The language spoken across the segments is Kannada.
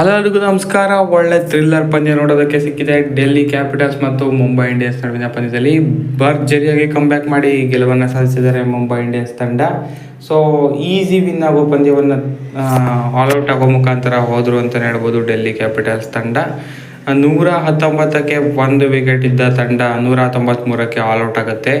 ಹಲೋ ಎಲ್ರಿಗೂ ನಮಸ್ಕಾರ. ಒಳ್ಳೆ ಥ್ರಿಲ್ಲರ್ ಪಂದ್ಯ ನೋಡೋದಕ್ಕೆ ಸಿಕ್ಕಿದೆ. ಡೆಲ್ಲಿ ಕ್ಯಾಪಿಟಲ್ಸ್ ಮತ್ತು ಮುಂಬೈ ಇಂಡಿಯನ್ಸ್ ನಡುವಿನ ಪಂದ್ಯದಲ್ಲಿ ಭರ್ಜರಿಯಾಗಿ ಕಮ್ಬ್ಯಾಕ್ ಮಾಡಿ ಗೆಲುವನ್ನು ಸಾಧಿಸಿದ್ದಾರೆ ಮುಂಬೈ ಇಂಡಿಯನ್ಸ್ ತಂಡ. ಸೊ ಈಸಿ ವಿನ್ ಆಗೋ ಪಂದ್ಯವನ್ನು ಆಲ್ಔಟ್ ಆಗೋ ಮುಖಾಂತರ ಹೋದರು ಅಂತಲೇ ಹೇಳ್ಬೋದು ಡೆಲ್ಲಿ ಕ್ಯಾಪಿಟಲ್ಸ್ ತಂಡ. ನೂರ ಹತ್ತೊಂಬತ್ತಕ್ಕೆ ಒಂದು ವಿಕೆಟ್ ಇದ್ದ ತಂಡ ನೂರ ಆಲ್ ಆಲ್ಔಟ್ ಆಗುತ್ತೆ.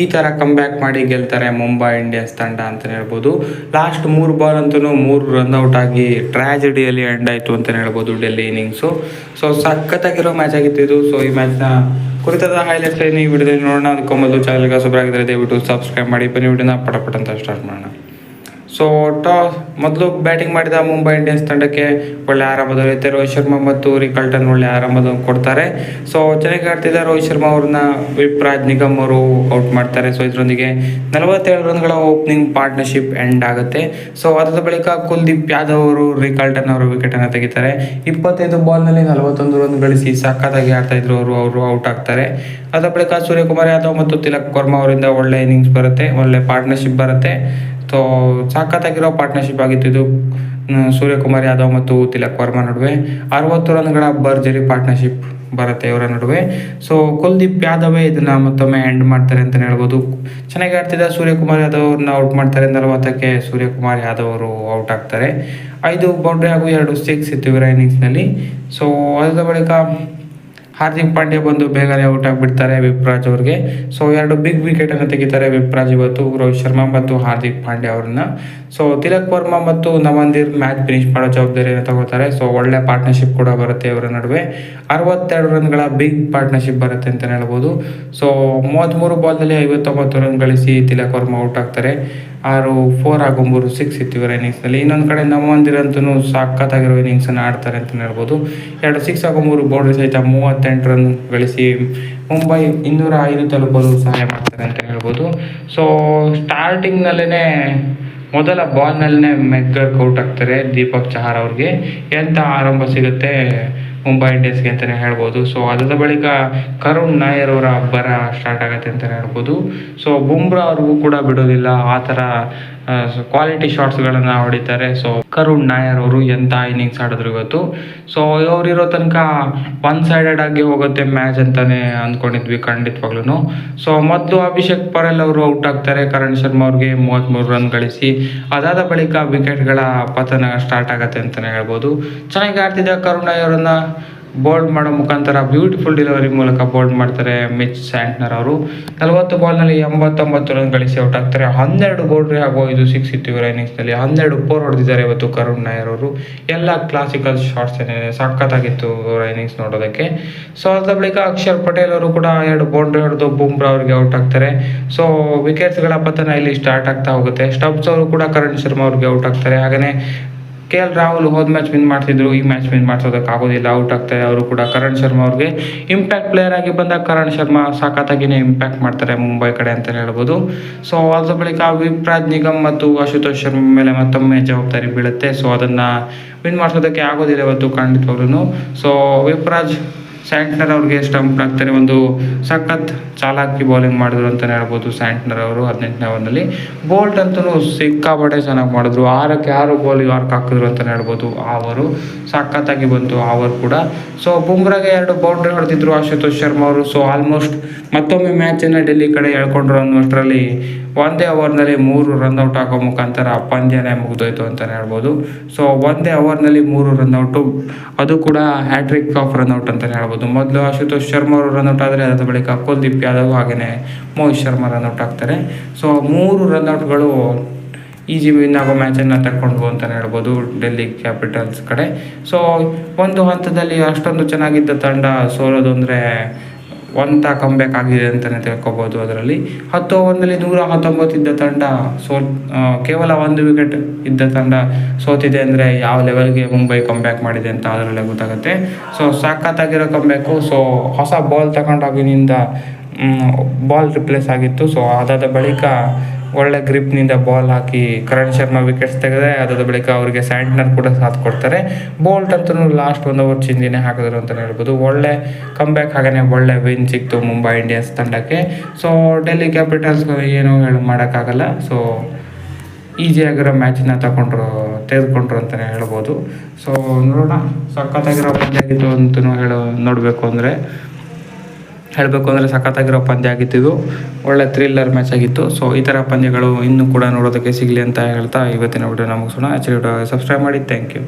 ಈ ಥರ ಕಮ್ಬ್ಯಾಕ್ ಮಾಡಿ ಗೆಲ್ತಾರೆ ಮುಂಬೈ ಇಂಡಿಯನ್ಸ್ ತಂಡ ಅಂತಲೇ ಹೇಳ್ಬೋದು. ಲಾಸ್ಟ್ ಮೂರು ಬಾಲ್ ಅಂತೂ ಮೂರು ರನ್ ಔಟ್ ಆಗಿ ಟ್ರ್ಯಾಜಡಿಯಲ್ಲಿ ಎಂಡ್ ಆಯಿತು ಅಂತಲೇ ಹೇಳ್ಬೋದು ಡೆಲ್ಲಿ ಇನ್ನಿಂಗ್ಸು ಸೊ ಸಖತ್ತಾಗಿರೋ ಮ್ಯಾಚ್ ಆಗಿತ್ತು ಇದು. ಸೊ ಈ ಮ್ಯಾಚ್ನ ಕುರಿತಾದ ಹೈಲೈಟ್ಸ್ ಈ ವಿಡಿಯೋದಲ್ಲಿ ನೋಡೋಣ. ಅದಕ್ಕೆ ಚಾನಲ್ಗೆ ಹೊಸಬರಾಗಿದ್ದರೆ ದಯವಿಟ್ಟು ಸಬ್ಸ್ಕ್ರೈಬ್ ಮಾಡಿ. ಬನ್ನಿ ವಿಡಿಯೋನ ಪಟಪಟ ಪಟ ಅಂತ ಸ್ಟಾರ್ಟ್ ಮಾಡೋಣ. ಸೊ ಟಾಸ್, ಮೊದಲು ಬ್ಯಾಟಿಂಗ್ ಮಾಡಿದ ಮುಂಬೈ ಇಂಡಿಯನ್ಸ್ ತಂಡಕ್ಕೆ ಒಳ್ಳೆ ಆರಂಭದಲ್ಲಿರುತ್ತೆ ರೋಹಿತ್ ಶರ್ಮಾ ಮತ್ತು ರಿಕಲ್ಟನ್ ಒಳ್ಳೆ ಆರಂಭದ ಕೊಡ್ತಾರೆ. ಸೊ ಚೆನ್ನಾಗಿ ಆಡ್ತಿದ್ದ ರೋಹಿತ್ ಶರ್ಮಾ ಅವ್ರನ್ನ ವಿಪ್ರಾಜ್ ನಿಗಮ್ ಅವರು ಔಟ್ ಮಾಡ್ತಾರೆ. ಸೊ ಇದರೊಂದಿಗೆ ನಲವತ್ತೇಳು ರನ್ಗಳ ಓಪನಿಂಗ್ ಪಾರ್ಟ್ನರ್ಶಿಪ್ ಎಂಡ್ ಆಗುತ್ತೆ. ಸೊ ಅದರ ಬಳಿಕ ಕುಲ್ದೀಪ್ ಯಾದವ್ ಅವರು ರಿಕಲ್ಟನ್ ಅವರು ವಿಕೆಟನ್ನು ತೆಗಿತಾರೆ. ಇಪ್ಪತ್ತೈದು ಬಾಲ್ನಲ್ಲಿ ನಲವತ್ತೊಂದು ರನ್ ಗಳಿಸಿ ಸಖತ್ತಾಗಿ ಆಡ್ತಾ ಇದ್ರು ಅವರು ಅವರು ಔಟ್ ಆಗ್ತಾರೆ. ಅದರ ಬಳಿಕ ಸೂರ್ಯಕುಮಾರ್ ಯಾದವ್ ಮತ್ತು ತಿಲಕ್ ವರ್ಮಾ ಅವರಿಂದ ಒಳ್ಳೆ ಇನ್ನಿಂಗ್ಸ್ ಬರುತ್ತೆ, ಒಳ್ಳೆ ಪಾರ್ಟ್ನರ್ಶಿಪ್ ಬರುತ್ತೆ. ಸೊ ಸಖತ್ತಾಗಿರೋ ಪಾರ್ಟ್ನರ್ಶಿಪ್ ಆಗಿತ್ತು ಇದು. ಸೂರ್ಯಕುಮಾರ್ ಯಾದವ್ ಮತ್ತು ತಿಲಕ್ ವರ್ಮಾ ನಡುವೆ. ಅರವತ್ತು ರನ್ಗಳ ಭರ್ಜರಿ ಪಾರ್ಟ್ನರ್ಶಿಪ್ ಬರುತ್ತೆ ಇವರ ನಡುವೆ. ಸೊ, ಕುಲ್ದೀಪ್ ಯಾದವೇ ಇದನ್ನ ಮತ್ತೊಮ್ಮೆ ಎಂಡ್ ಮಾಡ್ತಾರೆ ಅಂತಲೇ ಹೇಳ್ಬೋದು. ಚೆನ್ನಾಗಿ ಆಡ್ತಿದ್ದ ಸೂರ್ಯಕುಮಾರ್ ಯಾದವ್ ಅವ್ರನ್ನ ಔಟ್ ಮಾಡ್ತಾರೆ ನಲವತ್ತಕ್ಕೆ ಸೂರ್ಯಕುಮಾರ್ ಯಾದವ್ ಅವರು ಔಟ್ ಆಗ್ತಾರೆ. ಐದು ಬೌಂಡ್ರಿ ಹಾಗೂ ಎರಡು ಸಿಕ್ಸ್ ಇತ್ತು ಇವರ ಇನ್ನಿಂಗ್ಸ್ನಲ್ಲಿ ಸೊ, ಅದಾದ ಬಳಿಕ ಹಾರ್ದಿಕ್ ಪಾಂಡ್ಯ ಬಂದು ಬೇಗನೆ ಔಟ್ ಆಗಿಬಿಡ್ತಾರೆ ವಿಪ್ರಾಜ್ ಅವ್ರಿಗೆ. ಸೊ ಎರಡು ಬಿಗ್ ವಿಕೆಟ್ ಅನ್ನು ತೆಗಿತಾರೆ ವಿಪ್ರಾಜ್ ಇವತ್ತು, ರೋಹಿತ್ ಶರ್ಮಾ ಮತ್ತು ಹಾರ್ದಿಕ್ ಪಾಂಡ್ಯ ಅವ್ರನ್ನ. ಸೊ ತಿಲಕ್ ವರ್ಮಾ ಮತ್ತು ನವಂದಿರ್ ಮ್ಯಾಚ್ ಫಿನಿಶ್ ಮಾಡೋ ಜವಾಬ್ದಾರಿಯನ್ನು ತಗೋತಾರೆ. ಸೊ ಒಳ್ಳೆ ಪಾರ್ಟ್ನರ್ಶಿಪ್ ಕೂಡ ಬರುತ್ತೆ ಇವರ ನಡುವೆ. ಅರವತ್ತೆರಡು ರನ್ಗಳ ಬಿಗ್ ಪಾರ್ಟ್ನರ್ಶಿಪ್ ಬರುತ್ತೆ ಅಂತಲೇ ಹೇಳ್ಬೋದು. ಸೊ ಮೂವತ್ತ್ಮೂರು ಬಾಲ್ನಲ್ಲಿ ಐವತ್ತೊಂಬತ್ತು ರನ್ ಗಳಿಸಿ ತಿಲಕ್ ವರ್ಮಾ ಔಟ್ ಆಗ್ತಾರೆ. ಆರು ಫೋರ್ ಹಾಗೂ ಮೂರು ಸಿಕ್ಸ್ ಇತ್ತು ಇವರ ಇನ್ನಿಂಗ್ಸ್ನಲ್ಲಿ ಇನ್ನೊಂದು ಕಡೆ ನಮ್ಮಂದಿರಂತೂ ಸಖತ್ತಾಗಿರೋ ಇನ್ನಿಂಗ್ಸನ್ನು ಆಡ್ತಾರೆ ಅಂತಲೇ ಹೇಳ್ಬೋದು. ಎರಡು ಸಿಕ್ಸ್ ಹಾಗೂ ಮೂರು ಬೌಂಡ್ರಿ ಸಹಿತ ಮೂವತ್ತೆಂಟು ರನ್ ಗಳಿಸಿ ಮುಂಬೈ ಇನ್ನೂರ ಐದು ತಲುಪಲು ಸಹಾಯ ಮಾಡ್ತಾರೆ ಅಂತ ಹೇಳ್ಬೋದು. ಸೊ ಸ್ಟಾರ್ಟಿಂಗ್ನಲ್ಲೇ ಮೊದಲ ಬಾಲ್ನಲ್ಲೇ ಮೆಗ್ಗರ್ ಔಟ್ ಆಗ್ತಾರೆ ದೀಪಕ್ ಚಹಾರ್ ಅವ್ರಿಗೆ. ಎಂಥ ಆರಂಭ ಸಿಗುತ್ತೆ? ಮುಂಬೈ ಇಂಡಿಯನ್ಸ್ಗೆ ಅಂತಲೇ ಹೇಳ್ಬೋದು. ಸೊ ಅದಾದ ಬಳಿಕ ಕರುಣ್ ನಾಯರ್ ಅವರ ಅಬ್ಬರ ಸ್ಟಾರ್ಟ್ ಆಗುತ್ತೆ ಅಂತಲೇ ಹೇಳ್ಬೋದು. ಸೊ ಬುಮ್ರಾ ಅವ್ರಿಗೂ ಕೂಡ ಬಿಡೋದಿಲ್ಲ. ಆ ಥರ ಕ್ವಾಲಿಟಿ ಶಾಟ್ಸ್ಗಳನ್ನು ಹೊಡಿತಾರೆ. ಸೊ ಕರುಣ್ ನಾಯರ್ ಅವರು ಎಂಥ ಇನ್ನಿಂಗ್ಸ್ ಆಡಿದ್ರು ಇವತ್ತು ಸೊ ಅವರಿರೋ ತನಕ ಒನ್ ಸೈಡೆಡ್ ಆಗಿ ಹೋಗುತ್ತೆ ಮ್ಯಾಚ್ ಅಂತಾನೆ ಅಂದ್ಕೊಂಡಿದ್ವಿ ಖಂಡಿತವಾಗ್ಲೂ ಸೊ ಮೊದಲು ಅಭಿಷೇಕ್ ಪರೇಲ್ ಅವರು ಔಟ್ ಆಗ್ತಾರೆ. ಕರಣ್ ಶರ್ಮಾ ಅವ್ರಿಗೆ ಮೂವತ್ತ್ಮೂರು ರನ್ ಗಳಿಸಿ. ಅದಾದ ಬಳಿಕ ವಿಕೆಟ್ಗಳ ಪತನ ಸ್ಟಾರ್ಟ್ ಆಗತ್ತೆ ಅಂತಲೇ ಹೇಳ್ಬೋದು. ಚೆನ್ನಾಗಿ ಆಡ್ತಿದ್ದ ಕರುಣ್ ನಾಯರ್ ಅವರನ್ನ. ಬೋಲ್ಡ್ ಮಾಡೋ ಮುಖಾಂತರ ಬ್ಯೂಟಿಫುಲ್ ಡೆಲಿವರಿ ಮೂಲಕ ಬೋಲ್ಡ್ ಮಾಡ್ತಾರೆ ಮಿಚ್ ಸ್ಯಾಂಟ್ನರ್ ಅವರು. ನಲವತ್ತು ಬಾಲ್ನಲ್ಲಿ ಎಂಬತ್ತೊಂಬತ್ತು ರನ್ ಗಳಿಸಿ ಔಟ್ ಆಗ್ತಾರೆ. ಹನ್ನೆರಡು ಬೌಂಡ್ರಿ ಹಾಗೂ ಇದು ಸಿಕ್ಸ್ ಇತ್ತು ಇವರ ಇನ್ನಿಂಗ್ಸ್ನಲ್ಲಿ ಹನ್ನೆರಡು ಫೋರ್ ಹೊಡೆದಿದ್ದಾರೆ ಇವತ್ತು ಕರುಣ್ ನಾಯರ್ ಅವರು. ಎಲ್ಲ ಕ್ಲಾಸಿಕಲ್ ಶಾರ್ಟ್ಸ್ ಏನಿದೆ ಸಖತ್ತಾಗಿತ್ತು ಅವರ ಇನ್ನಿಂಗ್ಸ್ ನೋಡೋದಕ್ಕೆ. ಸೊ ಅದಾದ ಬಳಿಕ ಅಕ್ಷರ್ ಪಟೇಲ್ ಅವರು ಕೂಡ ಎರಡು ಬೌಂಡ್ರಿ ಹೊಡೆದು ಬುಮ್ರಾ ಅವರಿಗೆ ಔಟ್ ಆಗ್ತಾರೆ. ಸೊ ವಿಕೆಟ್ಸ್ಗಳ ಪತನ ಇಲ್ಲಿ ಸ್ಟಾರ್ಟ್ ಆಗ್ತಾ ಹೋಗುತ್ತೆ. ಸ್ಟಬ್ಸ್ ಅವರು ಕೂಡ ಕರಣ್ ಶರ್ಮಾ ಅವ್ರಿಗೆ ಔಟ್ ಆಗ್ತಾರೆ. ಹಾಗೆಯೇ ಕೆ ಎಲ್ ರಾಹುಲ್ ಹೋದ ಮ್ಯಾಚ್ ವಿನ್ ಮಾಡ್ತಿದ್ರು, ಈ ಮ್ಯಾಚ್ ವಿನ್ ಮಾಡ್ಸೋದಕ್ಕೆ ಆಗೋದಿಲ್ಲ ಔಟ್ ಆಗ್ತಾರೆ ಅವರು ಕೂಡ ಕರಣ್ ಶರ್ಮಾ ಅವ್ರಿಗೆ ಇಂಪ್ಯಾಕ್ಟ್ ಪ್ಲೇಯರ್ ಆಗಿ ಬಂದಾಗ ಕರಣ್ ಶರ್ಮಾ ಸಾಕಾತಾಗಿನೇ ಇಂಪ್ಯಾಕ್ಟ್ ಮಾಡ್ತಾರೆ ಮುಂಬೈ ಕಡೆ ಅಂತ ಹೇಳ್ಬೋದು. ಸೊ ಅದ್ರ ಬಳಿಕ ವಿಪ್ರಾಜ್ ನಿಗಮ್ ಮತ್ತು ಅಶುತೋಷ್ ಶರ್ಮಾ ಮೇಲೆ ಮತ್ತೊಮ್ಮೆ ಜವಾಬ್ದಾರಿ ಬೀಳುತ್ತೆ. ಸೊ ಅದನ್ನು ವಿನ್ ಮಾಡಿಸೋದಕ್ಕೆ ಆಗೋದಿಲ್ಲ ಇವತ್ತು ಖಂಡಿತವಾಗ್ಲೂ ಸೊ ವಿಪ್ರಾಜ್ ಸ್ಯಾಂಟ್ನರ್ ಅವ್ರಿಗೆ ಸ್ಟಂಪ್ ಆಗ್ತಾರೆ ಒಂದು ಸಖತ್ ಚಾಲಾಕಿ ಬೌಲಿಂಗ್ ಮಾಡಿದ್ರು ಅಂತಲೇ ಹೇಳ್ಬೋದು ಸ್ಯಾಂಟ್ನರ್ ಅವರು ಹದಿನೆಂಟನೇ ಓವರ್ನಲ್ಲಿ ಬೋಲ್ಟ್ ಅಂತೂ ಸಿಕ್ಕಾಪಟ್ಟೆ ಚೆನ್ನಾಗಿ ಮಾಡಿದ್ರು. ಆರಕ್ಕೆ ಆರು ಬೌಲಿಂಗ್ ಆರ್ಕ್ ಹಾಕಿದ್ರು ಅಂತಲೇ ಹೇಳ್ಬೋದು ಆ ಓವರು ಸಖತ್ತಾಗಿ ಬಂತು ಅವರ್ ಕೂಡ. ಸೊ ಬುಮ್ರಾಗೆ ಎರಡು ಬೌಂಡ್ರಿ ಹೊಡೆದಿದ್ರು ಆಶುತೋಷ್ ಶರ್ಮಾ ಅವರು. ಸೊ ಆಲ್ಮೋಸ್ಟ್ ಮತ್ತೊಮ್ಮೆ ಮ್ಯಾಚನ್ನು ಡೆಲ್ಲಿ ಕಡೆ ಹೇಳ್ಕೊಂಡ್ರು ಅನ್ನೋಷ್ಟರಲ್ಲಿ ಒಂದೇ ಓವರ್ನಲ್ಲಿ ಮೂರು ರನ್ಔಟ್ ಹಾಕೋ ಮುಖಾಂತರ ಪಂದ್ಯನೇ ಮುಗಿದೋಯ್ತು ಅಂತಲೇ ಹೇಳ್ಬೋದು. ಸೊ ಒಂದೇ ಓವರ್ನಲ್ಲಿ ಮೂರು ರನ್ಔಟು ಅದು ಕೂಡ ಹ್ಯಾಟ್ರಿಕ್ ಆಫ್ ರನ್ಔಟ್ ಅಂತಲೇ ಹೇಳ್ಬೋದು. ಮೊದಲು ಆಶುತೋಷ್ ಶರ್ಮಾ ಅವರು ರನ್ಔಟ್ ಆದರೆ ಅದರ ಬಳಿಕ ಕುಲ್ದೀಪ್ ಯಾದವ್ ಹಾಗೆಯೇ ಮೋಹಿತ್ ಶರ್ಮಾ ರನ್ಔಟ್ ಆಗ್ತಾರೆ. ಸೊ ಮೂರು ರನ್ ಔಟ್ಗಳು ಈಸಿ ವಿನ್ ಆಗೋ ಮ್ಯಾಚನ್ನು ತಗೊಂಡ್ವು ಅಂತಲೇ ಹೇಳ್ಬೋದು ಡೆಲ್ಲಿ ಕ್ಯಾಪಿಟಲ್ಸ್ ಕಡೆ. ಸೊ ಒಂದು ಹಂತದಲ್ಲಿ ಅಷ್ಟೊಂದು ಚೆನ್ನಾಗಿದ್ದ ತಂಡ ಸೋಲೋದು ಅಂದರೆ ಒಂಥ ಕಂಬ್ಯಾಕ್ ಆಗಿದೆ ಅಂತಲೇ ತಿಳ್ಕೊಬೋದು ಅದರಲ್ಲಿ. ಹತ್ತು ಓವರ್ನಲ್ಲಿ ನೂರ ಹತ್ತೊಂಬತ್ತು ಇದ್ದ ತಂಡ ಸೋ ಕೇವಲ ಒಂದು ವಿಕೆಟ್ ಇದ್ದ ತಂಡ ಸೋತಿದೆ ಅಂದರೆ ಯಾವ ಲೆವೆಲ್ಗೆ ಮುಂಬೈ ಕಂಬ್ಯಾಕ್ ಮಾಡಿದೆ ಅಂತ ಅದರಲ್ಲೇ ಗೊತ್ತಾಗುತ್ತೆ. ಸೊ ಸಾಕತ್ತಾಗಿರೋ ಕಂಬ್ಯಾಕು ಸೊ ಹೊಸ ಬಾಲ್ ತಗೊಂಡಾಗಿನಿಂದ ಬಾಲ್ ರಿಪ್ಲೇಸ್ ಆಗಿತ್ತು. ಸೊ ಅದಾದ ಬಳಿಕ ಒಳ್ಳೆ ಗ್ರಿಪ್ನಿಂದ ಬಾಲ್ ಹಾಕಿ ಕರಣ್ ಶರ್ಮಾ ವಿಕೆಟ್ಸ್ ತೆಗೆದ್ರೆ ಅದಾದ ಬಳಿಕ ಅವರಿಗೆ ಸ್ಯಾಂಟ್ನರ್ ಕೂಡ ಸಾಥ್ ಕೊಡ್ತಾರೆ. ಬೋಲ್ಟ್ ಅಂತೂ ಲಾಸ್ಟ್ ಒಂದು ಓವರ್ ಚಿಂದಿನೇ ಹಾಕಿದ್ರು ಅಂತಲೇ ಹೇಳ್ಬೋದು. ಒಳ್ಳೆ ಕಂಬ್ಯಾಕ್ ಹಾಗೆಯೇ ಒಳ್ಳೆ ವಿನ್ ಸಿಕ್ತು ಮುಂಬೈ ಇಂಡಿಯನ್ಸ್ ತಂಡಕ್ಕೆ. ಸೊ ಡೆಲ್ಲಿ ಕ್ಯಾಪಿಟಲ್ಸ್ ಏನು ಹೇಳಿ ಮಾಡೋಕ್ಕಾಗಲ್ಲ. ಸೊ ಈಸಿಯಾಗಿರೋ ಮ್ಯಾಚನ್ನ ತಗೊಂಡ್ರು, ತೆಗೆದುಕೊಂಡ್ರು ಅಂತಲೇ ಹೇಳ್ಬೋದು. ಸೊ ನೋಡೋಣ. ಸಖತ್ತಾಗಿರೋ ಪಂದ್ಯ ಆಗಿತ್ತು ಅಂತಲೂ ಹೇಳೋ, ನೋಡಬೇಕು ಅಂದರೆ. ಹೇಳಬೇಕು ಅಂದರೆ ಸಖತ್ತಾಗಿರೋ ಪಂದ್ಯ ಆಗಿತ್ತು ಇದು. ಒಳ್ಳೆ ಥ್ರಿಲ್ಲರ್ ಮ್ಯಾಚ್ ಆಗಿತ್ತು. ಸೊ ಈ ಥರ ಪಂದ್ಯಗಳು ಇನ್ನೂ ಕೂಡ ನೋಡೋದಕ್ಕೆ ಸಿಗಲಿ ಅಂತ ಹೇಳ್ತಾ ಇವತ್ತಿನ ವಿಡಿಯೋನ ಮುಗಿಸೋಣ ಆ್ಯಕ್ಚುಲಿ ವಿಡಿಯೋ ಸಬ್ಸ್ಕ್ರೈಬ್ ಮಾಡಿ. Thank you